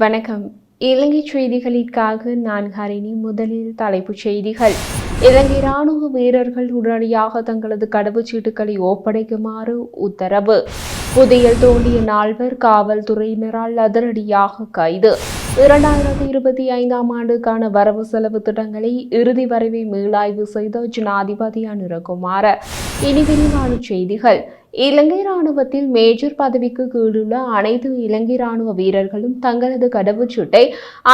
வணக்கம். இலங்கை செய்திகளுக்காக நான் ஹரிணி. முதலில் தலைப்புச் செய்திகள். இலங்கை ராணுவ வீரர்கள் உடனடியாக தங்களது கடவுச்சீட்டுகளை ஒப்படைக்குமாறு உத்தரவு. புதையல் தோண்டிய நால்வர் காவல்துறையினரால் அதிரடியாக கைது. இரண்டாயிரத்தி இருபத்தி ஐந்தாம் ஆண்டுக்கான வரவு செலவு திட்டங்களை இறுதி வரைவை மீளாய்வு செய்த ஜனாதிபதி அனுரகுமார. இனி விரிவான செய்திகள். இலங்கை ராணுவத்தில் மேஜர் பதவிக்கு கீழுள்ள அனைத்து இலங்கை ராணுவ வீரர்களும் தங்களது கடவுச்சீட்டை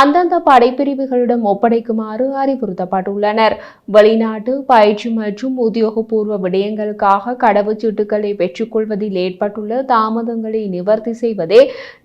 அந்தந்த படைப்பிரிவுகளிடம் ஒப்படைக்குமாறு அறிவுறுத்தப்பட்டுள்ளனர். வெளிநாட்டு பயிற்சி மற்றும் உத்தியோகபூர்வ விடயங்களுக்காக கடவுச்சீட்டுகளை பெற்றுக்கொள்வதில் ஏற்பட்டுள்ள தாமதங்களை நிவர்த்தி செய்வதே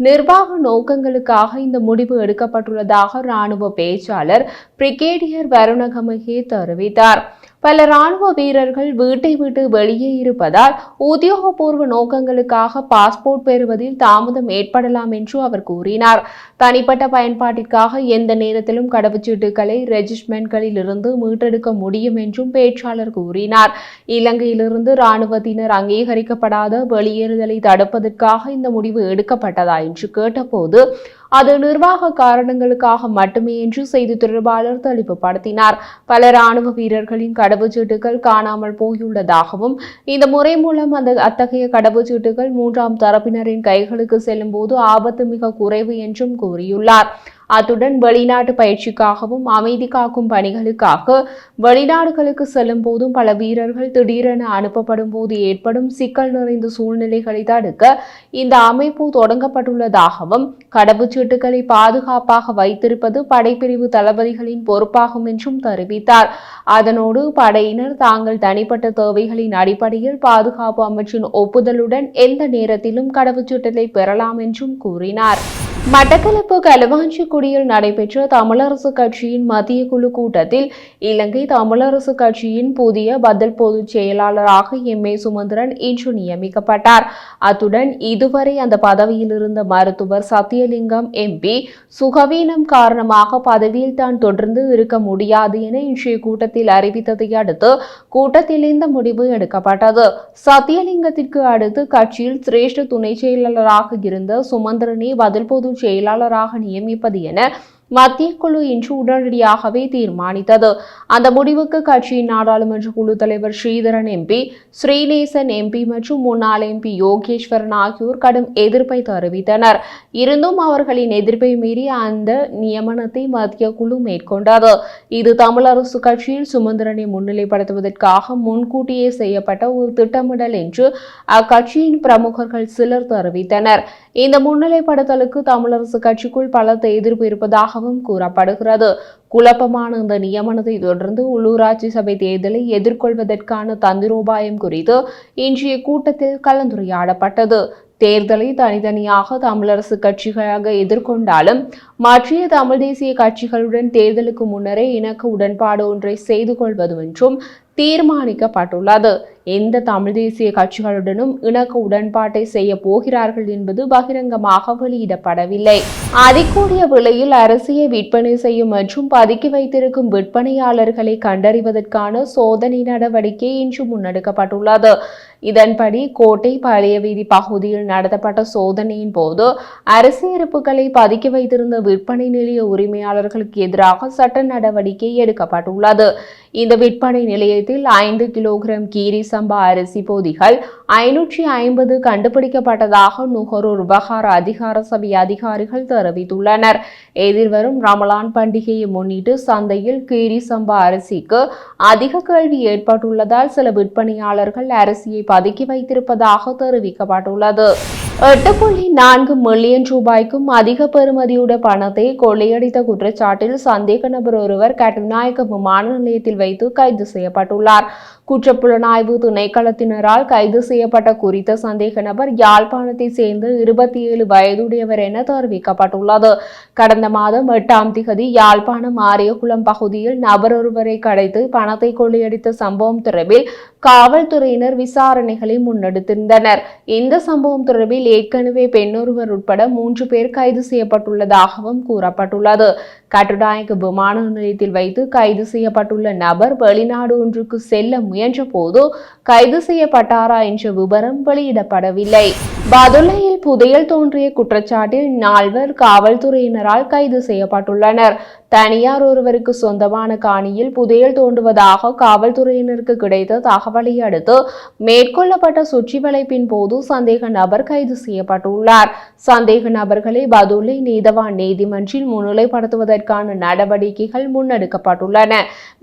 நிர்வாக நோக்கங்களுக்காக இந்த முடிவு எடுக்கப்பட்டுள்ளதாக ராணுவ பேச்சாளர் பிரிகேடியர் வருணகமகே தெரிவித்தார். பல ராணுவ வீரர்கள் வீட்டை விட்டு வெளியே இருப்பதால் உத்தியோகபூர்வ நோக்கங்களுக்காக பாஸ்போர்ட் பெறுவதில் தாமதம் ஏற்படலாம் என்று அவர் கூறினார். தனிப்பட்ட பயன்பாட்டிற்காக எந்த நேரத்திலும் கடவுச்சீட்டுகளை ரெஜிஸ்ட்மெண்ட்களில் இருந்து மீட்டெடுக்க முடியும் என்றும் பேச்சாளர் கூறினார். இலங்கையிலிருந்து ராணுவத்தினர் அங்கீகரிக்கப்படாத வெளியேறுதலை தடுப்பதற்காக இந்த முடிவு எடுக்கப்பட்டதா என்று கேட்டபோது அது நிர்வாக காரணங்களுக்காக மட்டுமே என்று செய்தி தொடர்பாளர் தெளிவுபடுத்தினார். பல ராணுவ வீரர்களின் கடவுச்சீட்டுகள் காணாமல் போயுள்ளதாகவும் இந்த முறை மூலம் அந்த அத்தகைய கடவுச்சீட்டுகள் மூன்றாம் தரப்பினரின் கைகளுக்கு செல்லும் போது ஆபத்து மிக குறைவு என்றும் கூறியுள்ளார். அத்துடன் வெளிநாட்டு பயிற்சிக்காகவும் அமைதி காக்கும் பணிகளுக்காக வெளிநாடுகளுக்கு செல்லும் போதும் பல வீரர்கள் திடீரென அனுப்பப்படும் போது ஏற்படும் சிக்கல் நிறைந்த சூழ்நிலைகளை தடுக்க இந்த அமைப்பு தொடங்கப்பட்டுள்ளதாகவும் கடவுச்சீட்டுகளை பாதுகாப்பாக வைத்திருப்பது படைப்பிரிவு தளபதிகளின் பொறுப்பாகும் என்றும் தெரிவித்தார். அதனோடு படையினர் தாங்கள் தனிப்பட்ட தேவைகளின் அடிப்படையில் பாதுகாப்பு அமைச்சின் ஒப்புதலுடன் எந்த நேரத்திலும் கடவுச்சீட்டலை பெறலாம் என்றும் கூறினார். மட்டக்களப்பு கலவாஞ்சிக்குடியில் நடைபெற்ற தமிழரசு கட்சியின் மத்திய குழு கூட்டத்தில் இலங்கை தமிழரசு கட்சியின் புதிய பதில் பொதுச் செயலாளராக எம். ஏ. சுமந்திரன் இன்று நியமிக்கப்பட்டார். அத்துடன் இதுவரை அந்த பதவியில் இருந்த மருத்துவர் சத்தியலிங்கம் எம்பி சுகவீனம் காரணமாக பதவியில் தான் தொடர்ந்து இருக்க முடியாது என இன்றைய கூட்டத்தில் அறிவித்ததை அடுத்து கூட்டத்தில் இந்த முடிவு எடுக்கப்பட்டது. சத்தியலிங்கத்திற்கு அடுத்து கட்சியில் சிரேஷ்ட துணை செயலாளராக இருந்த சுமந்திரனை பதில் பொது செயலாளராக நியமிப்பது என மத்திய குழு இன்று உடனடியாகவே தீர்மானித்தது. அந்த முடிவுக்கு கட்சியின் நாடாளுமன்ற குழு தலைவர் ஸ்ரீதரன் எம்பி ஸ்ரீநேசன் எம்பி மற்றும் முன்னாள் எம்பி யோகேஸ்வரன் ஆகியோர் கடும் எதிர்ப்பை தெரிவித்தனர். இருந்தும் அவர்களின் எதிர்ப்பை மீறி அந்த நியமனத்தை மத்திய குழு மேற்கொண்டது. இது தமிழரசு கட்சியில் சுமந்திரனை முன்னிலைப்படுத்துவதற்காக முன்கூட்டியே செய்யப்பட்ட ஒரு திட்டமிடல் என்று அக்கட்சியின் பிரமுகர்கள் சிலர் தெரிவித்தனர். இந்த முன்னிலைப்படுத்தலுக்கு தமிழரசு கட்சிக்குள் பலத்த எதிர்ப்பு இருப்பதாக இருப்பதாகவும் கூறப்படுகிறது. குழப்பமான இந்த நியமனத்தை தொடர்ந்து உள்ளூராட்சி சபை தேர்தலை எதிர்கொள்வதற்கான தந்திரோபாயம் குறித்து இன்றைய கூட்டத்தில் கலந்துரையாடப்பட்டது. தேர்தலை தனித்தனியாக தமிழரசு கட்சிகளாக எதிர்கொண்டாலும் மற்றைய தமிழ் தேசிய கட்சிகளுடன் தேர்தலுக்கு முன்னரே இணக்க உடன்பாடு ஒன்றை செய்து கொள்வது என்றும் தீர்மானிக்கப்பட்டுள்ளது. எந்த தமிழ் தேசிய கட்சிகளுடனும் இணக்க உடன்பாட்டை செய்ய போகிறார்கள் என்பது பகிரங்கமாக வெளியிடப்படவில்லை. அதிகூடிய விலையில் அரசியை விற்பனை செய்யும் மற்றும் பதுக்கி வைத்திருக்கும் விற்பனையாளர்களை கண்டறிவதற்கான சோதனை நடவடிக்கை இன்று முன்னெடுக்கப்பட்டுள்ளது. இதன்படி கோட்டை பழைய வீதி பகுதியில் நடத்தப்பட்ட சோதனையின் போது அரசு இருப்புகளை பதுக்கி வைத்திருந்த விற்பனை நிலைய உரிமையாளர்களுக்கு எதிராக சட்ட நடவடிக்கை எடுக்கப்பட்டுள்ளது. இந்த விற்பனை நிலையத்தில் ஐந்து கிலோகிராம் கீரி சம்பா அரிசி பொதிகள். ஐநூற்றி ஐம்பது கண்டுபிடிக்கப்பட்டதாக நுகர்வோர் விவகார அதிகார சபை அதிகாரிகள் தெரிவித்துள்ளனர். எதிர்வரும் ரமலான் பண்டிகையை முன்னிட்டு சந்தையில் கீரி சம்பா அரிசிக்கு அதிக கேள்வி ஏற்பட்டுள்ளதால் சில விற்பனையாளர்கள் அரிசியை பதுக்கி வைத்திருப்பதாக தெரிவிக்கப்பட்டுள்ளது. எட்டு புள்ளி நான்கு மில்லியன் ரூபாய்க்கும் அதிக பெறுமதியுடைய பணத்தை கொள்ளையடித்த குற்றச்சாட்டில் சந்தேக நபர் ஒருவர் கட்டுநாயக்க விமான நிலையத்தில் வைத்து கைது செய்யப்பட்டுள்ளார். குற்றப்புலனாய்வு திணைக்களத்தினரால் கைது செய்யப்பட்ட குறித்த சந்தேக நபர் யாழ்ப்பாணத்தை சேர்ந்த இருபத்தி ஏழு வயதுடையவர் என தெரிவிக்கப்பட்டுள்ளது. கடந்த மாதம் எட்டாம் திகதி யாழ்ப்பாணம் ஆரியகுளம் பகுதியில் நபர் ஒருவரை கடைத்து பணத்தை கொள்ளையடித்த சம்பவம் தொடர்பில் காவல்துறையினர் விசாரணைகளை முன்னெடுத்திருந்தனர். இந்த சம்பவம் தொடர்பில் ஏற்கனவே பெண்ணொருவர் உட்பட மூன்று பேர் கைது செய்யப்பட்டுள்ளதாகவும் கூறப்பட்டுள்ளது. கட்டுநாயக்க விமான நிலையத்தில் வைத்து கைது செய்யப்பட்டுள்ள நபர் வெளிநாடு ஒன்றுக்கு செல்ல முயன்ற போது கைது செய்யப்பட்டாரா என்ற விவரம் வெளியிடப்படவில்லை. பதுளையில் புதையல் தோன்றிய குற்றச்சாட்டில் நால்வர் காவல்துறையினரால் கைது செய்யப்பட்டுள்ளனர். தனியார் ஒருவருக்கு சொந்தமான காணியில் புதையல் தோண்டுவதாக காவல்துறையினருக்கு கிடைத்த தகவலை அடுத்து மேற்கொள்ளப்பட்ட சுற்றி வளைப்பின் போது சந்தேக நபர் கைது செய்யப்பட்டுள்ளார். சந்தேக நபர்களை பதுளை நீதவான் நீதிமன்றில் முன்னிலைப்படுத்துவதற்கான நடவடிக்கைகள் முன்னெடுக்கப்பட்டுள்ளன.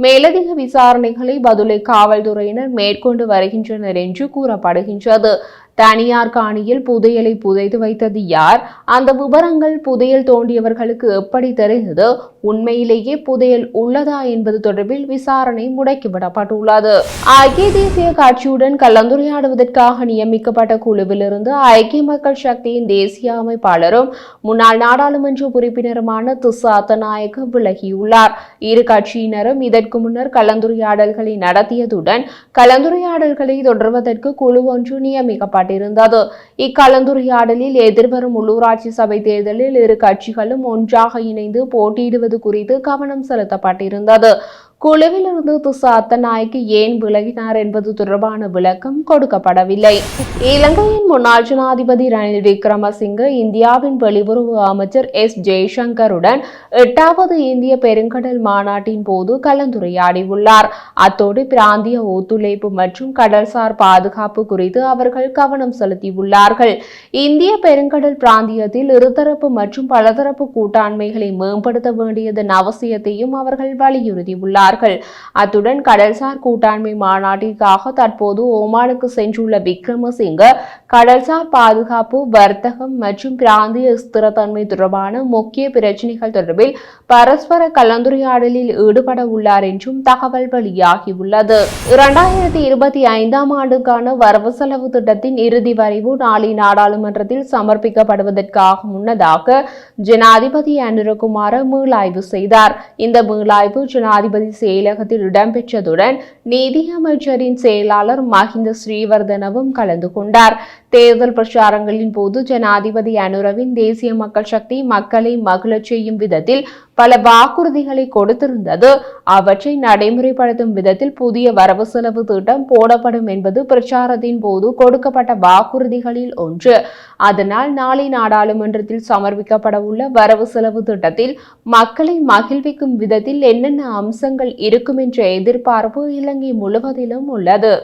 மேலதிக விசாரணைகளை பதுளை காவல்துறையினர் மேற்கொண்டு வருகின்றனர் என்று கூறப்படுகின்றது. தனியார் காணியில் புதையலை புதைத்து வைத்தது யார்? அந்த விவரங்கள் புதையல் தோண்டியவர்களுக்கு எப்படி தெரிந்தது? உண்மையிலேயே புதையல் உள்ளதா என்பது தொடர்பில் விசாரணை முடக்கிவிடப்பட்டுள்ளது ஐக்கிய தேசிய கட்சியுடன் கலந்துரையாடுவதற்காக நியமிக்கப்பட்ட குழுவிலிருந்து ஐக்கிய மக்கள் சக்தியின் தேசிய அமைப்பாளரும் முன்னாள் நாடாளுமன்ற உறுப்பினருமான துசாத்த நாயக்க விலகியுள்ளார். இரு கட்சியினரும் இதற்கு முன்னர் கலந்துரையாடல்களை நடத்தியதுடன் கலந்துரையாடல்களை தொடர்வதற்கு குழு ஒன்று நியமிக்கப்பட்டது. செய்யப்பட்டிருந்தது இக்கலந்துரையாடலில் எதிர்வரும் உள்ளூராட்சி சபை தேர்தலில் இரு கட்சிகளும் ஒன்றாக இணைந்து போட்டியிடுவது குறித்து கவனம் செலுத்தப்பட்டிருந்தது. குழுவிலிருந்து துசாத்த நாய்க்கு ஏன் விலகினார் என்பது தொடர்பான விளக்கம் கொடுக்கப்படவில்லை. இலங்கையின் முன்னாள் ஜனாதிபதி ரணில் விக்ரமசிங்க இந்தியாவின் வெளியுறவு அமைச்சர் எஸ் ஜெய்சங்கருடன் எட்டாவது இந்திய பெருங்கடல் மாநாட்டின் போது கலந்துரையாடியுள்ளார். அத்தோடு பிராந்திய ஒத்துழைப்பு மற்றும் கடல்சார் பாதுகாப்பு குறித்து அவர்கள் கவனம் செலுத்தியுள்ளார்கள். இந்திய பெருங்கடல் பிராந்தியத்தில் இருதரப்பு மற்றும் பலதரப்பு கூட்டாண்மைகளை மேம்படுத்த வேண்டியதன் அவசியத்தையும் அவர்கள் வலியுறுத்தியுள்ளார் உள்ளார்கள் அத்துடன் கடல்சார் கூட்டாண்மை மாநாட்டிற்காக தற்போது ஓமானுக்கு சென்றுள்ள விக்ரமசிங்க கடல்சார் பாதுகாப்பு வர்த்தகம் மற்றும் பிராந்திய ஸ்திரத்தன்மை தொடர்பான முக்கிய பிரச்சினைகள் தொடர்பில் பரஸ்பர கலந்துரையாடலில் ஈடுபட உள்ளார் என்றும் தகவல் வெளியாகியுள்ளது. இரண்டாயிரத்தி இருபத்தி ஐந்தாம் ஆண்டுக்கான வரவு செலவு திட்டத்தின் இறுதி வரைவு நாளை நாடாளுமன்றத்தில் சமர்ப்பிக்கப்படுவதற்காக முன்னதாக ஜனாதிபதி அனுரகுமார மீளாய்வு செய்தார். இந்த மீளாய்வு ஜனாதிபதி செயலகத்தில் இடம்பெற்றதுடன் நீதியமைச்சரின் செயலாளர் மஹிந்த ஸ்ரீவர்தனவும் கலந்து கொண்டார். தேர்தல் பிரச்சாரங்களின் போது ஜனாதிபதி அனுரவின் தேசிய மக்கள் சக்தி மக்களை மகிழச் செய்யும் விதத்தில் பல வாக்குறுதிகளை கொடுத்திருந்தது. அவற்றை நடைமுறைப்படுத்தும் விதத்தில் புதிய வரவு செலவு திட்டம் போடப்படும் என்பது பிரச்சாரத்தின் போது கொடுக்கப்பட்ட வாக்குறுதிகளில் ஒன்று. அதனால் நாளை நாடாளுமன்றத்தில் சமர்ப்பிக்கப்பட உள்ள வரவு செலவு திட்டத்தில் மக்களை மகிழ்விக்கும் விதத்தில் என்னென்ன அம்சங்கள் இருக்கும் என்ற எதிர்பார்ப்பு இலங்கை முழுவதிலும் உள்ளது.